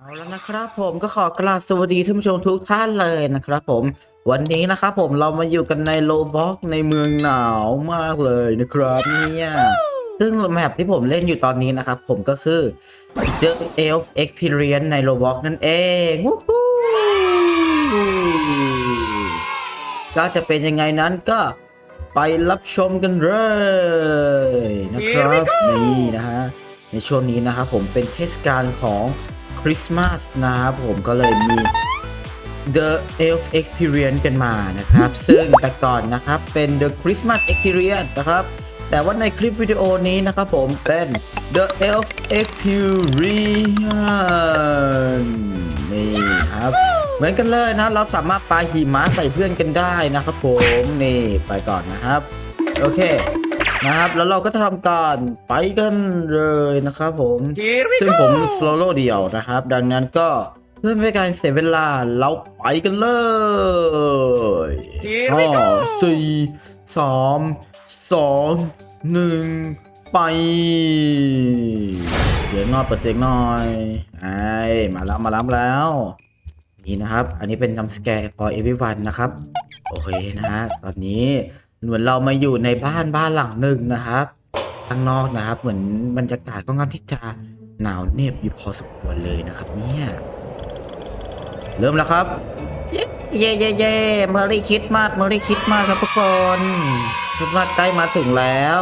เอาแล้วนะครับผมก็ขอกราบสวัสดีท่านผู้ชมทุกท่านเลยนะครับผมวันนี้นะครับผมเรามาอยู่กันในโลบ็อกในเมืองหนาวมากเลยนะครับเนี่ยซึ่งแมปที่ผมเล่นอยู่ตอนนี้นะครับผมก็คือ The Elf Experience ในโลบ็อกนั่นเองวู้ฮู้ก็จะเป็นยังไงนั้นก็ไปรับชมกันเลยนะครับนี่นะฮะในช่วงนี้นะครับผมเป็นเทศกาลของ ริสต์มาสนะครับผมก็เลยมี The Elf Experience กันมานะครับ ซึ่งแต่ก่อนนะครับเป็น The Christmas Experience นะครับ แต่ว่าในคลิปวิดีโอนี้นะครับผมเป็น The Elf Experience นี่ครับ เหมือนกันเลยนะ เราสามารถปาหิมะใส่เพื่อนกันได้นะครับผม นี่ไปก่อนนะครับ โอเค นะครับ แล้วเราก็จะทำการไปกันเลยนะครับผมซึ่งผมโซโล่เดียวนะครับ ดังนั้นก็เพื่อไม่ให้การเสียเวลาเราไปกันเลย Here ห้า we go สี่สามสองหนึ่งไป เสียงหน่อยเปิดเสียงหน่อยไอ้มาแล้วมาแล้วมาแล้ว นี่นะครับ อันนี้เป็นจำสแกร์ for everyone นะครับ โอเคนะฮะตอนนี้ เหมือนเรามาอยู่ในบ้านบ้านหลังหนึ่งนะครับข้างนอกนะครับ เหมือนบรรยากาศค่อนข้างที่จะหนาวเหน็บอยู่พอสมควรเลยนะครับ เนี่ย เริ่มแล้วครับ เย้เย้เย้เมอรี่คิดมากเมอรี่คิดมากครับทุกคนคิดมากใกล้มาถึงแล้ว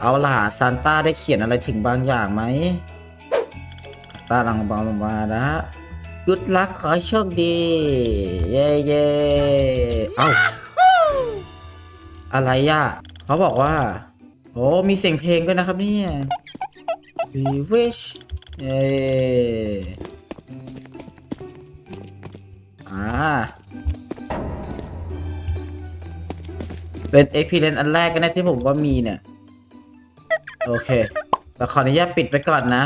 เอาล่ะซานต้าได้เขียนอะไรถึงบางอย่างไหมซานต้าลังบอลมานะฮะกุดลักขอให้โชคดี เย้เย้เอ้า อะไรอะเขาบอกว่า โอ้มีเสียงเพลงด้วยนะครับเนี่ย We wish เย้อ่าเป็น experience อันแรกก็ได้ที่ผมว่ามีเนี่ย โอเคแต่ขออนุญาตปิดไปก่อนนะ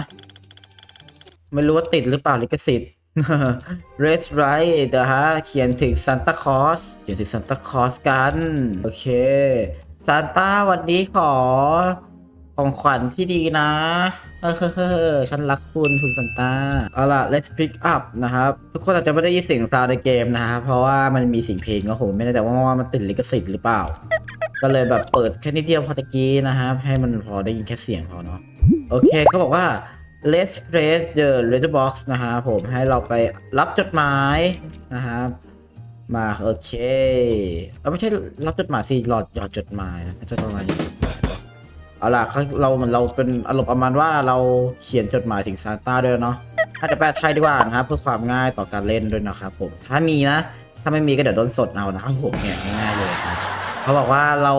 ไม่รู้ว่าติดหรือเปล่าลิขสิทธิ์ Race Right นะฮะ เขียนถึง Santa Claus เขียนถึง Santa Claus กัน โอเคซานต้าวันนี้ขอ ของขวัญที่ดีนะ เออเฮ้อเฮ้อเฮ้อฉันรักคุณคุณซันต้าเอาล่ะ let's pick up นะครับ ทุกคนอาจจะไม่ได้ยินเสียงซาวในเกมนะครับเพราะว่ามันมีเสียงเพลงก็โหไม่แน่ใจว่าว่ามันติดลิขสิทธิ์หรือเปล่า ก็เลยแบบเปิดแค่นิดเดียวพอตะกี้นะครับ ให้มันพอได้ยินแค่เสียงพอเนาะโอเคเขาบอกว่า let's press the letterbox นะฮะผมให้เราไปรับจดหมายนะครับมาโอเคเออไม่ใช่รับจดหมายสิหลอดหยอดจดหมายนะจดหมายเอาล่ะเราเหมือนเราเป็นอารมณ์ประมาณว่าเราเขียนจดหมายถึงซานต้าด้วยเนาะอาจจะแปลไทยดีกว่านะครับเพื่อความง่ายต่อการเล่นด้วยนะครับผมถ้ามีนะ ถ้าไม่มีก็เดี๋ยวโดนสดเอานะครับผมเนี่ยง่ายเลยครับเขาบอกว่าเรา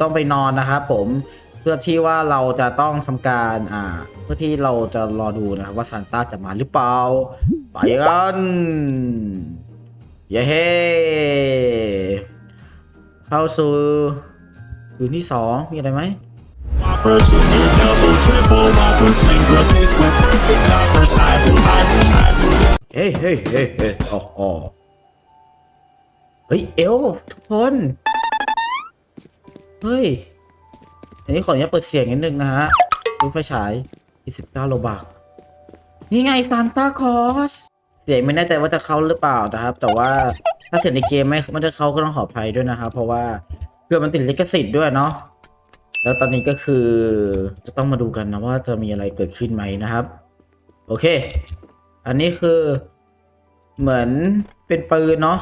ต้องไปนอนนะครับผมเพื่อที่ว่าเราจะต้องทำการอ่า เพื่อที่เราจะรอดูนะครับว่าซานต้าจะมาหรือเปล่า ไปกันเย้เฮ้เข้าสู่คืนที่สองมีอะไรไหม Whopper, junior, double, triple, whopper, flame rotates with perfect timers. I will, I will, I will. เฮ้ยเฮ้ยเฮ้ยเฮ้ยอ๋ออ๋อเฮ้ย เอลทุกคน เฮ้ย อันนี้ขออนุญาตเปิดเสียงนิดนึงนะฮะดูไฟฉาย 29โลบาทนี่ไงซานตาคอสเสียงไม่แน่ใจว่าจะเข้าหรือเปล่านะครับ แต่ว่าถ้าเสียงในเกมไม่ไม่ได้เข้าก็ต้องขออภัยด้วยนะครับ เพราะว่าเพื่อมันติดลิขสิทธิ์ด้วยเนาะแล้วตอนนี้ก็คือจะต้องมาดูกันนะว่าจะมีอะไรเกิดขึ้นไหมนะครับ โอเค อันนี้คือเหมือนเป็นปืนเนาะ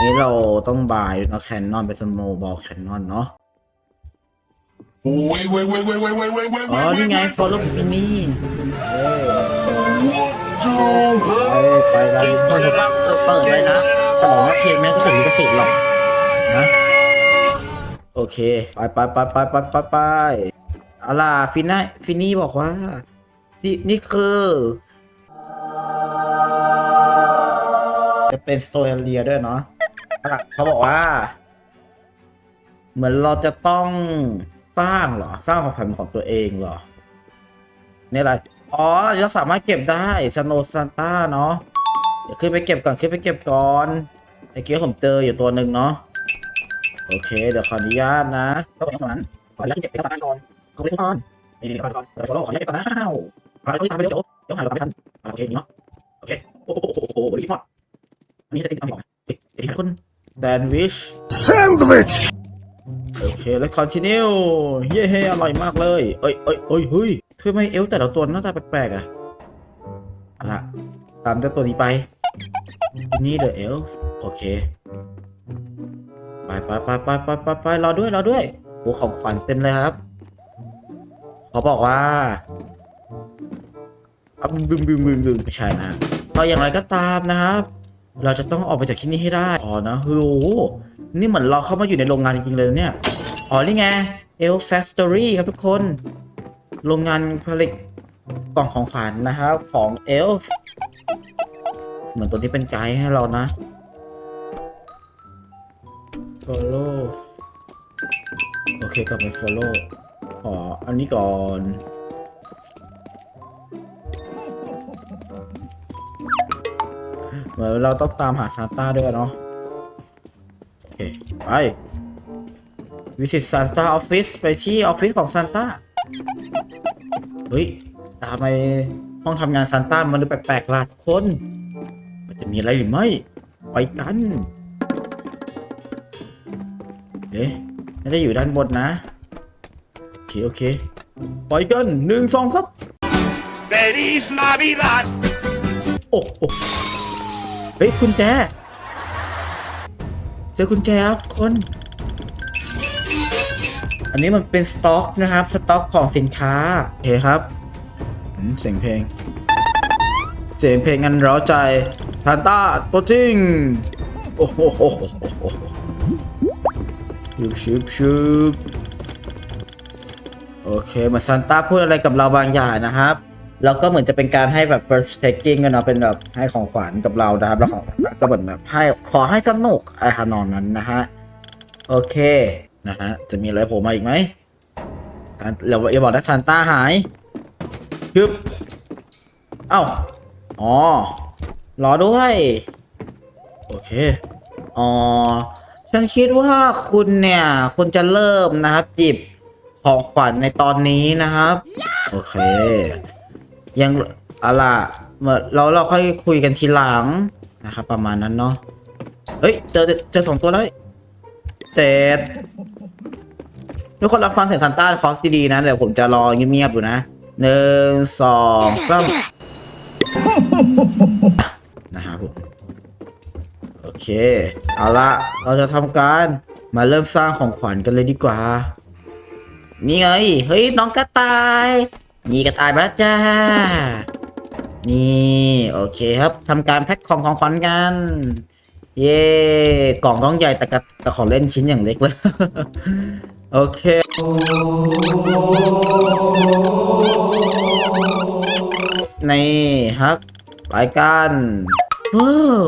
นี่เราต้องบายเนาะแคนนอนเป็นสโมบอลแคนนอนเนาะ Wait, wait, wait, wait, wait, wait, wait, wait, อ๋อ นี่ไง follow me ไปไปไปเปิดเลยนะแต่บอกว่าเพลงไม่งก็ถึงลิขสิทธิ์หรอกนะ โอเค ไปไปไปไปไปไปไปเอาล่ะฟิน่าฟินี่บอกว่า นี่นี่คือ จะเป็นสโตเรียด้วยเนาะเอาล่ะเขาบอกว่า เหมือนเราจะต้อง สร้างเหรอ สร้างของขวัญของตัวเองเหรอนี่อะไรอ๋อเราสามารถเก็บได้สโนซานต้าเนาะเดี๋ยวขึ้นไปเก็บก่อนขึ้นไปเก็บก่อนไอ้เกี้ผมเจออยู่ตัวหนึ่งเนาะโอเค เดี๋ยวขออนุญาตนะก็เป็นสนั้นขออนุญาตเก็บเอกสารก่อนขอไปทุกคนนี่ก่อนก่อนเดี๋ยวขอรอขออนุญาตก่อนนะอ้าวเอาไปตามไปเดี๋ยวเดี๋ยวหายเราตามไม่ทันโอเคนี่เนาะโอเคโอ้โหโอ้โหโอ้โหลิมอนอันนี้จะเป็นเอาไม่ออกนะเฮ้ยเฮ้ยคนแดนวิช Sandwich! โอเคแล้วคอนติเนียเย้เฮ้อร่อยมากเลย เอ้ยเอ้ยเอ้ยเฮ้ยทำไมเอลแต่ละตัวหน้าตาแปลกๆอะเอาละตามเจ้าตัวนี้ไปนี่เดอะเอล์โอเคไปไปไปไปไปไปไปรอด้วยรอด้วยโอ้ของขวัญเต็มเลยครับเขาบอกว่าอะบึมบึมบึมบึมบึมไม่ใช่นะก็อย่างไรก็ตามนะครับ เราจะต้องออกไปจากที่นี่ให้ได้อ๋อนะโอ้โห นี่เหมือนเราเข้ามาอยู่ในโรงงานจริงๆเลยเนี่ย อ๋อ นี่ไง e l Factory ครับทุกคน โรงงานผลิตกล่องของขวัญนะครับ ของ Elf เหมือนตัวที่เป็นไกด์ให้เรานะ follow โอเคกลับไป follow ขออันนี้ก่อน เหมือนเราต้องตามหาซานต้าด้วยเนาะ เคไป visit Santa Office ไปที่ออฟฟิศของซานต้าเฮ้ยตามไปห้องทำงานซานต้ามันดูแปลกๆล่ะทุกคน มันจะมีอะไรหรือไม่ ไปกัน เอ๊ะน่าจะอยู่ด้านบนนะ โอเค โอเค ไปกันหนึ่งสองสับ Feliz Navidad! โอ้โอ้เฮ้ย คุณแจเจอคุณแจครับคน อันนี้มันเป็นสต็อกนะครับ สต็อกของสินค้าโอเคครับเสียงเพลง เสียงเพลงงันร้าใจทานต้าโปรติงโอ้โหชุบชุบชุบโอเคมาซานต้าพูดอะไรกับเราบางอย่างนะครับ แล้วก็เหมือนจะเป็นการให้แบบ first taking กันเนาะเป็นแบบให้ของขวัญกับเรานะครับ แล้วของก็เหมือนแบบให้ขอให้สนุกไอะไรทำนองนั้นนะฮะ โอเค นะฮะ จะมีอะไรโผล่มาอีกไหมเราอย่าบอกนะซานต้าหายฮึบเอ้า อ๋อ รอด้วย โอเค อ๋อ ฉันคิดว่าคุณเนี่ย คุณจะเริ่มนะครับจิบของขวัญในตอนนี้นะครับ โอเค ยังอาล่ะเมื่อเราเราค่อยคุยกันทีหลังนะครับ ประมาณนั้นเนาะเฮ้ย เจอเจอสองตัวแล้วเจ็ดทุกคนรับฟังเสียงซันต้าคอสดีๆนะ เดี๋ยวผมจะรอเงียบๆอยู่นะหนึ่งสองสามนะครับผมโอเค เอาละเราจะทำการมาเริ่มสร้างของขวัญกันเลยดีกว่า นี่ไง เฮ้ย น้องกระต่าย มีกระต่ายมาแล้วจ้า นี่โอเคครับทำการแพ็คของของขวัญกัน เย่กล่องต้องใหญ่แต่กระแต่ของเล่นชิ้นอย่างเล็กเลย โอเค นี่ครับไปกันว้าว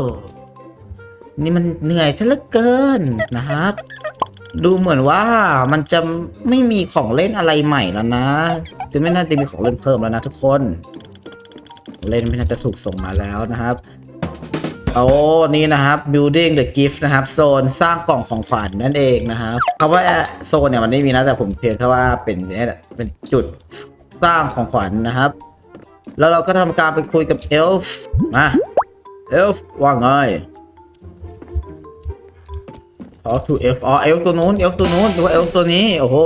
นี่มันเหนื่อยซะเหลือเกินนะครับ ดูเหมือนว่ามันจะไม่มีของเล่นอะไรใหม่แล้วนะจะไม่น่าจะมีของเล่นเพิ่มแล้วนะทุกคน เล่นไม่น่าจะสุกส่งมาแล้วนะครับโอ้นี่นะครับ building the gift นะครับโซนสร้างกล่องของขวัญนั่นเองนะครับคำว่าโซนเนี่ยมันไม่มีนะแต่ผมเพียงแค่ว่าเป็นเนี่ยแหละเป็นจุดสร้างของขวัญนะครับ แล้วเราก็ทำการไปคุยกับเอลฟ์มาเอลฟ์ว่าไง talk to elf อ๋อเอลฟ์ตัวนู้นเอลฟ์ตัวนู้นหรือว่าเอลฟ์ตัวนี้ โอ้โห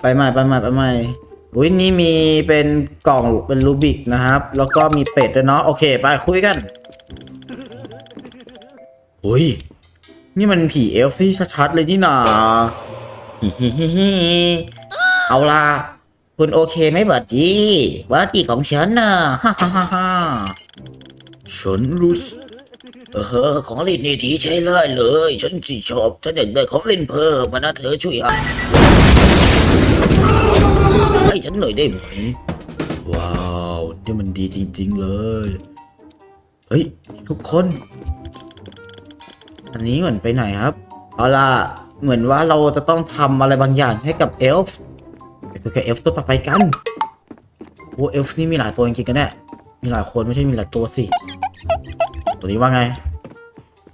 ไปใหม่ไปใหม่ไปใหม่อุ้ยนี่มีเป็นกล่องเป็นรูบิกนะครับ แล้วก็มีเป็ดด้วยเนาะ โอเค ไปคุยกันอุ้ย นี่มันผีเอลฟ์ที่ชัดๆเลยนี่นาเอาล่ะ คุณโอเคไหมบัดดี้บัดดี้ของฉันน่ะ ฮ่าฮ่าฮ่าฮ่าฉันรู้สึก เออ ของเล่นนี่ดีใช้เลยเลย ฉันสิชอบฉันอยากได้ของเล่นเพิ่มมานะเธอช่วยหาให้ฉันหน่อยได้ไหม ว้าวนี่มันดีจริง ๆเลย เฮ้ย ทุกคน อันนี้เหมือนไปไหนครับ เอาล่ะ เหมือนว่าเราจะต้องทำอะไรบางอย่างให้กับเอลฟ์ไปคุยกับเอลฟ์ตัวต่อไปกันโอ้เอลฟ์นี่มีหลายตัวจริงๆกันแน่มีหลายคนไม่ใช่มีหลายตัวสิ ตัวนี้ว่าไง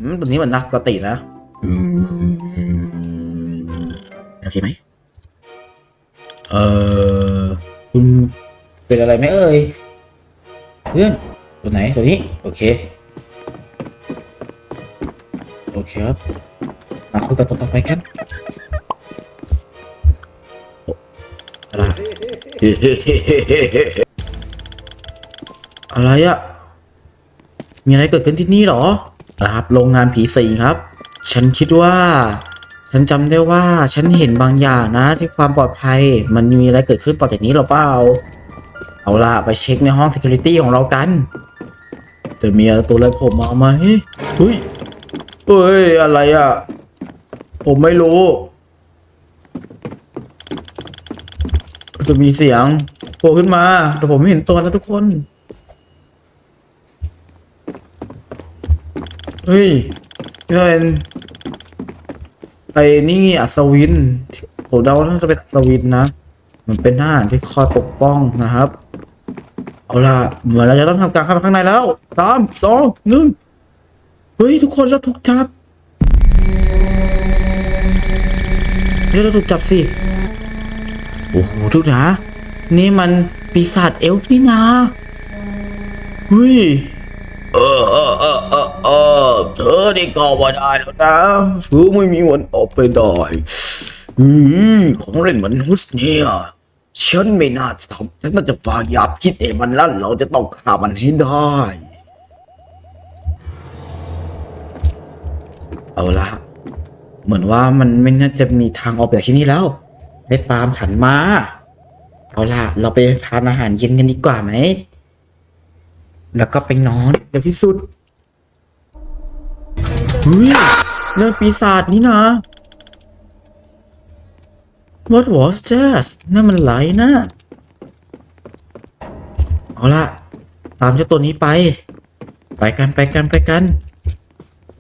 อืมตัวนี้เหมือนนักปกตินะอืมโอเคไหมเออคุณเป็นอะไรไหมเอ่ยเพื่อนตัวไหนตัวนี้ โอเค โอเคครับมาคุยกันตัวต่อไปกันโอ้อะไรอะไรอะ มีอะไรเกิดขึ้นที่นี่หรอครับโรงงานผีสิงครับ ฉันคิดว่า ฉันจำได้ว่าฉันเห็นบางอย่างนะ ที่ความปลอดภัย มันมีอะไรเกิดขึ้นต่อจากนี้หรอเปล่า เอาล่ะไปเช็คในห้อง security ของเรากันจะมีตัวอะไรผมมาไหมเฮ้ยเฮ้ย อะไรอะ ผมไม่รู้ จะมีเสียงโผล่ขึ้นมา แต่ผมไม่เห็นตัวนะทุกคน เฮ้ยนี่เป็นไอ้นี่อัศวินผมเดาว่าน่าจะเป็นอัศวินนะ มันเป็นทหารที่คอยปกป้องนะครับ เอาล่ะเหมือนเราจะต้องทำการเข้าไปข้างในแล้วสามสองหนึ่งเฮ้ยทุกคนเราถูกจับเฮ้ยเราถูกจับสิโอ้โหทุกนะนี่มันปีศาจเอลฟ์นี่นาเฮ้ยเออเออเออ อเธอได้ก่อมาได้แล้วนะเธอไม่มีวันออกไปได้อืมของเล่นเหมือนฮุสเนี่ยฉันไม่น่าจะทำฉันน่าจะพยายามคิดเองมันแล้วเราจะต้องฆ่ามันให้ได้ เอาละเหมือนว่ามันไม่น่าจะมีทางออกไปจากที่นี่แล้วไปตามฉันมา เอาล่ะ เราไปทานอาหารเย็นกันดีกว่าไหม แล้วก็ไปนอนเดี๋ยวที่สุด เฮ้ยนั่นปีศาจนี่นะ What was that นั่นมันไหลนะ เอาล่ะ ตามเจ้าตัวนี้ไป ไปกันไปกันไปกัน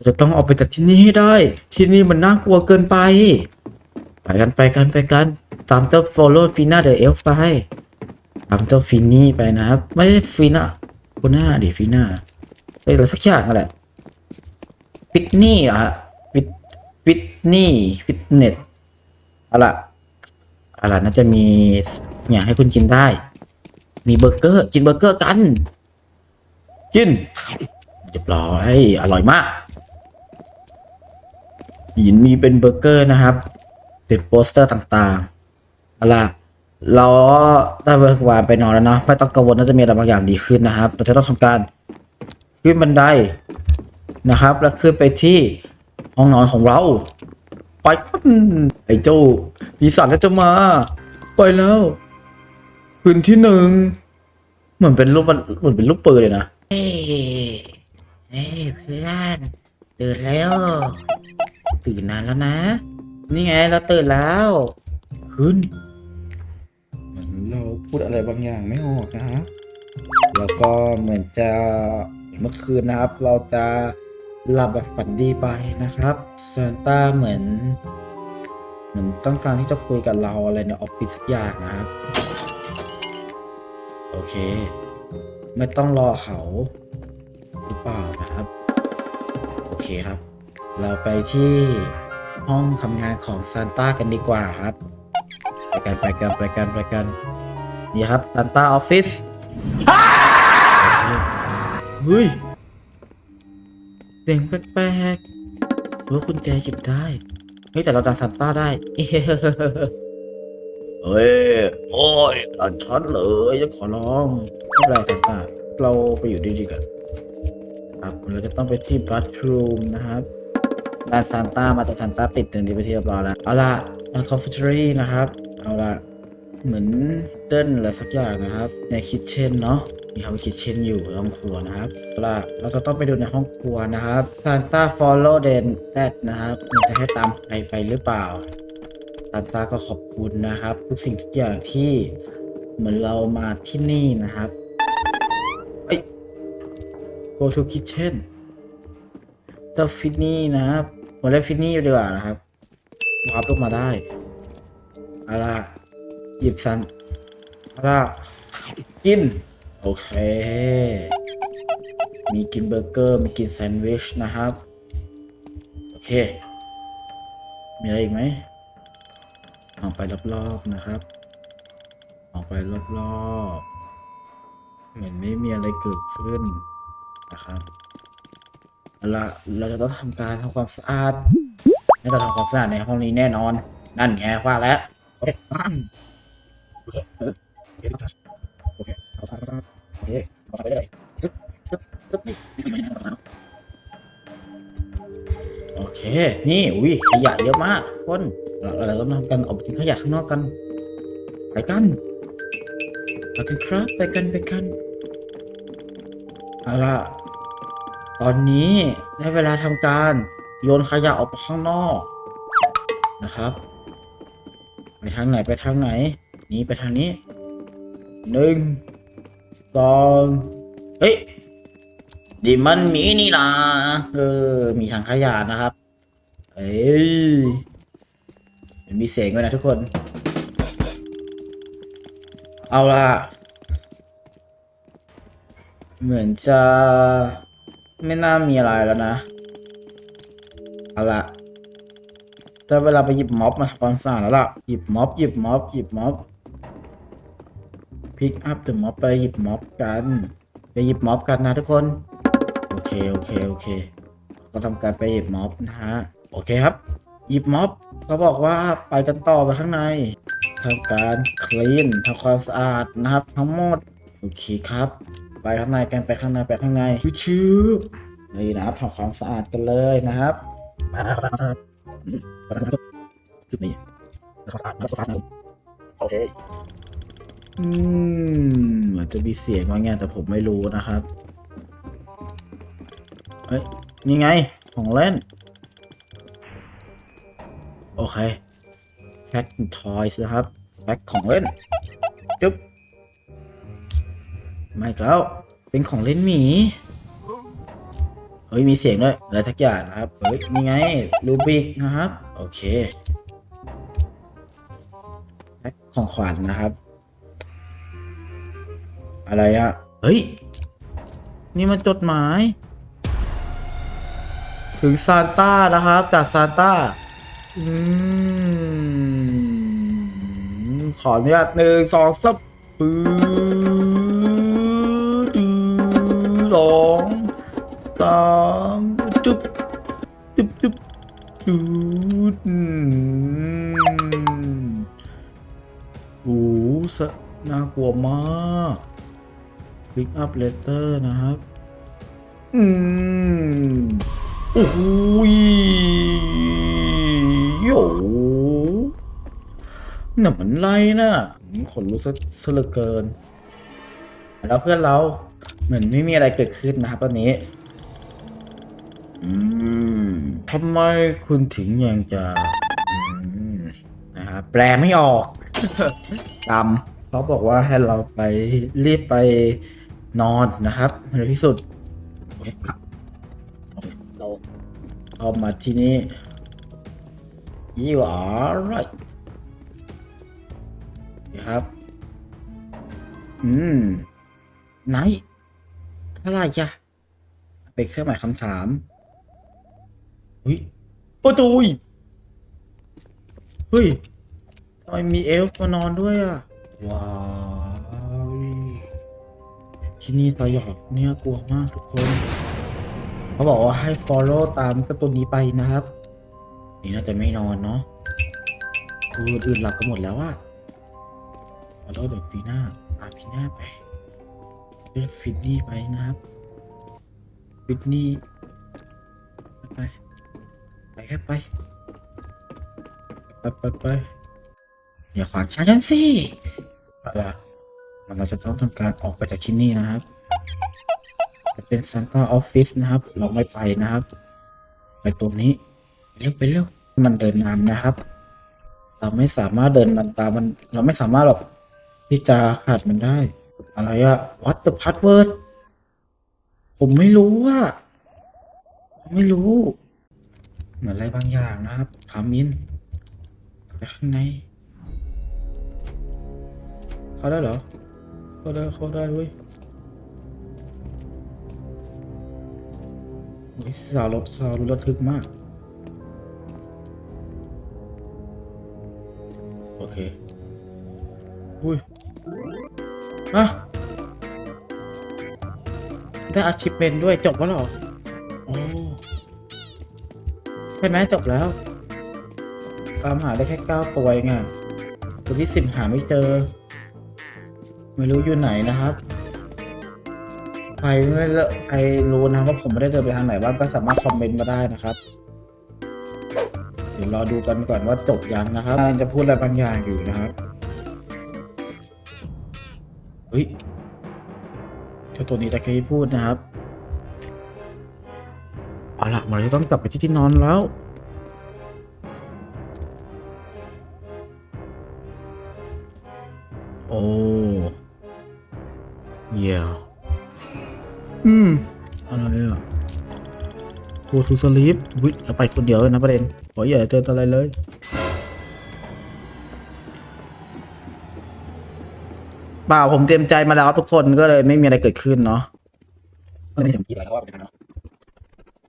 จะต้องออกไปจากที่นี่ให้ได้ ที่นี่มันน่ากลัวเกินไป ไปกันไปกันไปกัน ตามเจ้า follow ฟีน่าเดอะเอลไป ตามเจ้าฟินนี่ไปนะครับ ไม่ใช่ฟีน่าคูน่าดิฟีน่าเอ้ยอะไรสักอย่างนั่นแหละ ฟิตนี่เหรอฮะฟิตฟิตนี่ฟิตเนสเอาละเอาละน่าจะมีอย่างให้คุณกินได้ มีเบอร์เกอร์กินเบอร์เกอร์กัน กินเรียบร้อยอร่อยมากหินมีเป็นเบอร์เกอร์นะครับเป็นโปสเตอร์ต่างๆเอาละเราได้เวลาไปนอนแล้วเนาะไม่ต้องกังวลน่าจะมีอะไรบางอย่างดีขึ้นนะครับ เราจะต้องทำการขึ้นบันได นะครับ แล้วขึ้นไปที่ห้องนอนของเรา ไปกันไอ้เจ้าปีศาจก็จะมา ไปแล้วคืนที่หนึ่งเหมือนเป็นรูปมันเหมือนเป็นรูปปืนเลยนะเฮ้เฮ้เพื่อนตื่นแล้ว ตื่นนานแล้วนะ นี่ไงเราตื่นแล้วขึ้นเหมือนเราพูดอะไรบางอย่างไม่ออกนะฮะแล้วก็เหมือนจะเมื่อคืนนะครับ เราจะ หลับแบบฝันดีไปนะครับซานต้าเหมือน เหมือนต้องการที่จะคุยกับเราอะไรในออฟฟิศสักอย่างนะครับ โอเค ไม่ต้องรอเขาหรือเปล่านะครับ โอเคครับ เราไปที่ห้องทำงานของซานต้ากันดีกว่าครับ ไปกันไปกันไปกันไปกันนี่ครับซานต้าออฟฟิศเฮ้ย เสียงแปลกๆหรือว่าคุณแจหยิบได้ เฮ้ยแต่เราดันซานต้าได้ เฮ้ย โอ้ยดันฉันเลยจะขอร้องไม่เป็นไรซานต้า เราไปอยู่ดีๆกันครับเราจะต้องไปที่บัตรูมนะครับบ้านซานต้ามาแต่ซานต้าติดหนึ่งดีไปที่เรียบร้อยแล้ว เอาล่ะมันคอฟฟิเทอรี่นะครับ เอาล่ะ เหมือนเดินอะไรสักอย่างนะครับ ในคิทเช่นเนาะ มีคำว่าคิเช่นอยู่ห้องครัวนะครับล่ะเราจะต้องไปดูในห้องครัวนะครับซานต้า follow them that นะครับมันจะให้ตามใครไปหรือเปล่าซานต้าก็ขอบคุณนะครับ ทุกสิ่งทุกอย่างที่เหมือนเรามาที่นี่นะครับเอ้ย go to kitchen เจ้าฟินนี่นะครับมาเล่นฟินนี่ดีกว่านะครับวาร์ปลงมาได้อาล่ะหยิบซันอาล่ะกิน โอเค มีกินเบอร์เกอร์ มีกินแซนด์วิชนะครับ โอเค มีอะไรอีกไหมออกไปรอบๆนะครับ ออกไปรอบๆ เหมือนไม่มีอะไรเกิดขึ้นนะครับเอาละเราจะต้องทำการทำความสะอาดให้เราทำความสะอาดในห้องนี้แน่นอน นั่นไงว่าแล้ว โอเคโอเคเออโอเคโอ เคเอาสะอาดเอาสะอาดโอเคเอาสะอาดไปเลยปึ๊บปึ๊บปึ๊บนี่โอเค นี่อุ้ยขยะเยอะมากทุกคนเราเราต้องทำกันออกไปทิ้งขยะข้างนอกกัน ไปกันไปกันครับไปกันไปกันเอาล่ะตอนนี้ได้เวลาทำการโยนขยะออกไปข้างนอกนะครับไปทางไหนไปทางไหน นี่ไปทางนี้หนึ่ง สองเฮ้ยดิมันมีนี่นะเออ มีถังขยะนะครับ เอ้ยมีเสียงด้วยนะทุกคน เอาล่ะเหมือนจะไม่น่ามีอะไรแล้วนะ เอาล่ะได้เวลาไปหยิบม็อบมาทำความสะอาดแล้วล่ะ หยิบม็อบ หยิบม็อบ หยิบม็อบ พิกอัพเดอะม็อบไปหยิบม็อบกัน ไปหยิบม็อบกันนะทุกคน โอเคโอเคโอเค ก็ทำการไปหยิบม็อบนะฮะ โอเคครับ หยิบม็อบเขาบอกว่าไปกันต่อไปข้างในทำการคลีนทำความสะอาดนะครับทั้งหมด โอเคครับ ไปข้างในกันไปข้างในไปข้างในชื่อนี่นะครับทำความสะอาดกันเลยนะครับมาทำความสะอาดจุดนี้ทำความสะอาดทำความสะอาดโอเค อืมเหมือนจะมีเสียงว่าไงแต่ผมไม่รู้นะครับ เฮ้ย นี่ไง ของเล่น โอเค แพ็คทอยส์นะครับ แพ็คของเล่น จุ๊บไม่อีกแล้ว เป็นของเล่นหมี เฮ้ย มีเสียงด้วยอะไรสักอย่างนะครับ เฮ้ย นี่ไง รูบิกนะครับ โอเค แพ็คของขวัญนะครับ อะไรอะเฮ้ย นี่มันจดหมาย ถึงซานต้านะครับ จากซานต้าอืมขออนุญาตหนึ่งสองสับปืดืสองสามจุ๊บจุ๊บจุ๊บจุ๊บโอ้โหสะน่ากลัวมาก Pick up letter นะครับ อืม โอ้โหยโยน่ะมันไรน่ะขนลุกซะซะเหลือเกิน แล้วเพื่อนเราเหมือนไม่มีอะไรเกิดขึ้นนะครับตอนนี้ อืมทำไมคุณถึงยังจะอืมนะครับแปลไม่ออก ตามเขาบอกว่าให้เราไปรีบไป นอนนะครับในที่สุด โอเคครับโอเคเราเข้ามาที่นี่ you are right นะครับ อืมไหนอะไรจ้ะเป็นเครื่องหมายคำถาม อุ้ยโอ้โยเฮ้ยทำไมมีเอลฟ์มานอนด้วยอะ ว้าว ที่นี่สยองเนี่ยกลัวมากทุกคน เขาบอกว่าให้ follow ตามก็ตัวนี้ไปนะครับ นี่น่าจะไม่นอนเนาะตัวอื่นหลับกันหมดแล้วอะ follow เดี๋ยวปีหน้าตามปีหน้าไปเลือกฟิตนี่ไปนะครับ ฟิตนี่ไปไปแค่ไปไปไปไปอย่าขวางทาฉันสิอาล่ะ เราจะต้องทำการออกไปจากที่นี่นะครับจะเป็นซันต้าออฟฟิศนะครับ เราไม่ไปนะครับ ไปตรงนี้ไปเร็วไปเร็วมันเดินนานนะครับ เราไม่สามารถเดินมันตามมัน เราไม่สามารถหรอกที่จะขาดมันได้ อะไรอะ what the password ผมไม่รู้อะไม่รู้ เหมือนอะไรบางอย่างนะครับคามินไปข้างใน เข้าได้เหรอ เข้าได้เข้าได้เว้ยโอ้ยสาวรถสาวรถระทึกมาก โอเค อุ้ยอะได้อาชิพเมนด้วยจบแล้วเหรอโอ้ใช่ไหมจบแล้ว ตามหาได้แค่เก้าตัวเองอะตัวที่สิบหาไม่เจอ ไม่รู้อยู่ไหนนะครับใครไม่เลใครรู้นะว่าผมไม่ได้เดินไปทางไหนบ้างก็สามารถคอมเมนต์มาได้นะครับ เดี๋ยวรอดูกันก่อนว่าจบยังนะครับกำลังจะพูดอะไรบางอย่างอยู่นะครับเฮ้ยเจ้าตัวนี้ตะเคยพูดนะครับเอาล่ะมันจะต้องกลับไปที่ที่นอนแล้วโอ้ เยี่ยอืมอะไรอะโูทูสลีปวิเราไปคนเดียวเลยนะประเด็นขออย่าเจออะไรเลยเปล่าผมเตรียมใจมาแล้วครับทุกคนก็เลยไม่มีอะไรเกิดขึ้นเนาะก็ไม่ได้สังเกตอะไรเพราะว่าเป็นเนาะ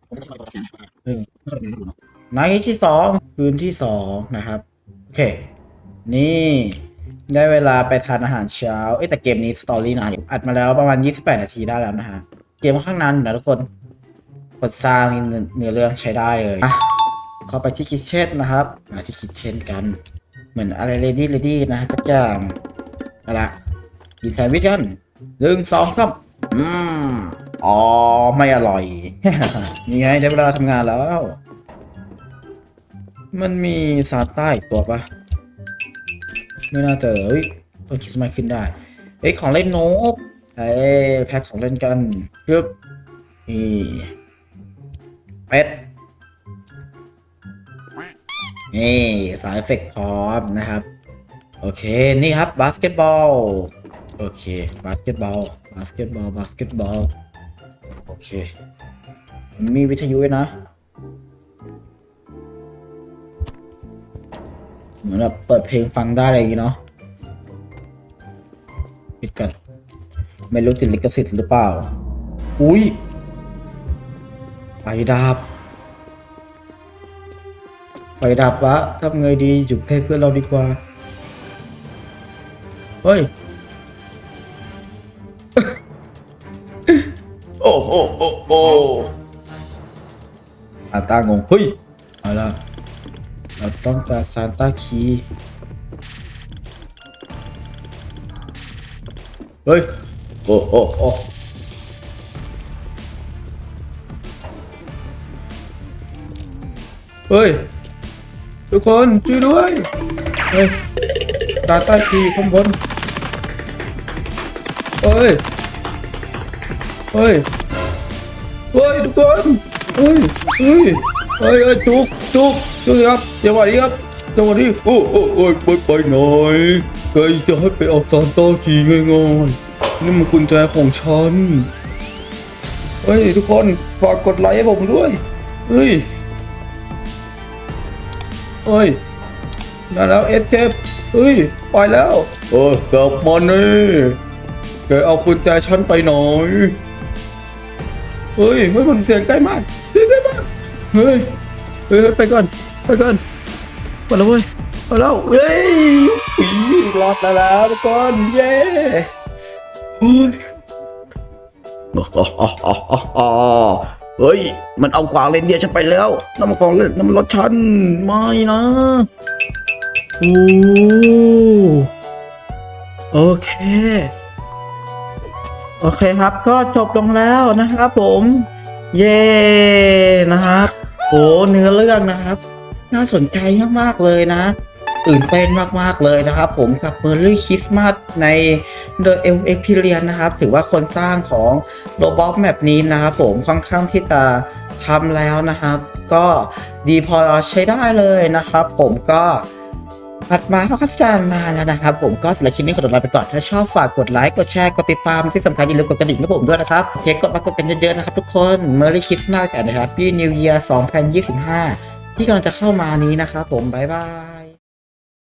ผมจะคอยตัวเสียงเออไม่ค่อยเป็นเรื่องเนาะไนท์ที่สองคืนที่สองนะครับ โอเค นี่ ได้เวลาไปทานอาหารเช้า เอ้ยแต่เกมนี้สตอรี่นานอยู่อัดมาแล้วประมาณ 28 นาทีได้แล้วนะฮะ เกมค่อนข้างนานอยู่นะทุกคนกดสร้างเนื้อเรื่องใช้ได้เลยเข้าไปที่คิทเช่นนะครับมาที่คิทเช่นกัน เหมือนอะไรเลดี้เลดี้นะกอย่างเอาละกินแซนด์วิชกันหนึ่งสองสามอืมอ๋อ ไม่อร่อย นี่ไงได้เวลาทำงานแล้ว มันมีซาต้าอีกตัวปะ ไม่น่าเจอเฮ้ยต้นคริสต์มาสขึ้นได้เอ้ยของเล่นโนบเอ้แพ็คของเล่นกันปึ๊บนี่เป็ดนี่สายเอฟเฟกพร้อมนะครับ โอเค นี่ครับบาสเกตบอล โอเคบาสเกตบอลบาสเกตบอลบาสเกตบอล โอเค มีวิทยุด้วยนะ เหมือนแบบเปิดเพลงฟังได้อะไรอย่างงี้เนาะปิดกันไม่รู้ติดลิขสิทธิ์หรือเปล่า อุ้ยไฟดับไฟดับวะทำไงดีอยู่ใกล้เพื่อนเราดีกว่า เฮ้ย โอ้โอ้โอ้โอ้อาตางง เฮ้ย เอาละ เราต้องการซานต้าคีเฮ้ย โอ้โอ้โอ้เฮ้ย ทุกคนช่วยด้วย เฮ้ยซานต้าคีข้างบนเฮ้ย เฮ้ย เฮ้ย ทุกคน เฮ้ย เฮ้ย เฮ้ยเฮ้ยจุกจุกจุกครับ จังหวะนี้ครับจังหวะนี้โอ้โอ้โอ้ยไปไปหน่อยใครจะให้ไปเอาซานต้าขี่ง่ายๆนี่มันกุญแจของฉันเฮ้ยทุกคนฝากกดไลค์ให้ผมด้วยเฮ้ยเฮ้ยนั่นแล้วเอสเคปเฮ้ยไปแล้วเออกลับมานี่แกเอากุญแจฉันไปหน่อยเฮ้ยไม่มันเสียงใกล้มากเสียงใกล้มากเฮ้ยเฮ้ยไปก่อนไปก่อน ไปแล้วเว้ยไปแล้วเฮ้ยปีรอดแล้วแล้วทุกคนเย้โอ้ยเฮ้ย มันเอากวางเลนเดียร์ฉันไปแล้วน้ำมันกวางเล่นน้ำมันรถฉันไม่นะโอ้โอเค โอเคครับ ก็จบลงแล้วนะครับผม เย่นะครับโอ้เนื้อเรื่องนะครับ น่าสนใจมากๆเลยนะ ตื่นเต้นมากๆเลยนะครับผมกับ Merry Christmas ใน The e l Experience นะครับ ถือว่าคนสร้างของ Roblox Map นี้นะครับผมค่อนข้างที่จะทำแล้วนะครับ ก็ดีพอใช้ได้เลยนะครับ ผมก็อัดมาเขาก็จะนานแล้วนะครับ ผมก็สำหรับคลิปนี้ขอตัวลาไปก่อน ถ้าชอบฝากกดไลค์ กดแชร์ กดติดตามที่สำคัญอย่าลืมกดกระดิ่งให้ผมด้วยนะครับโอเคกดมากดกันเยอะๆนะครับทุกคน Merry Christmas กันนะครับ Happy New Year 2025 ที่กำลังจะเข้ามานี้นะครับผม บ๊ายบาย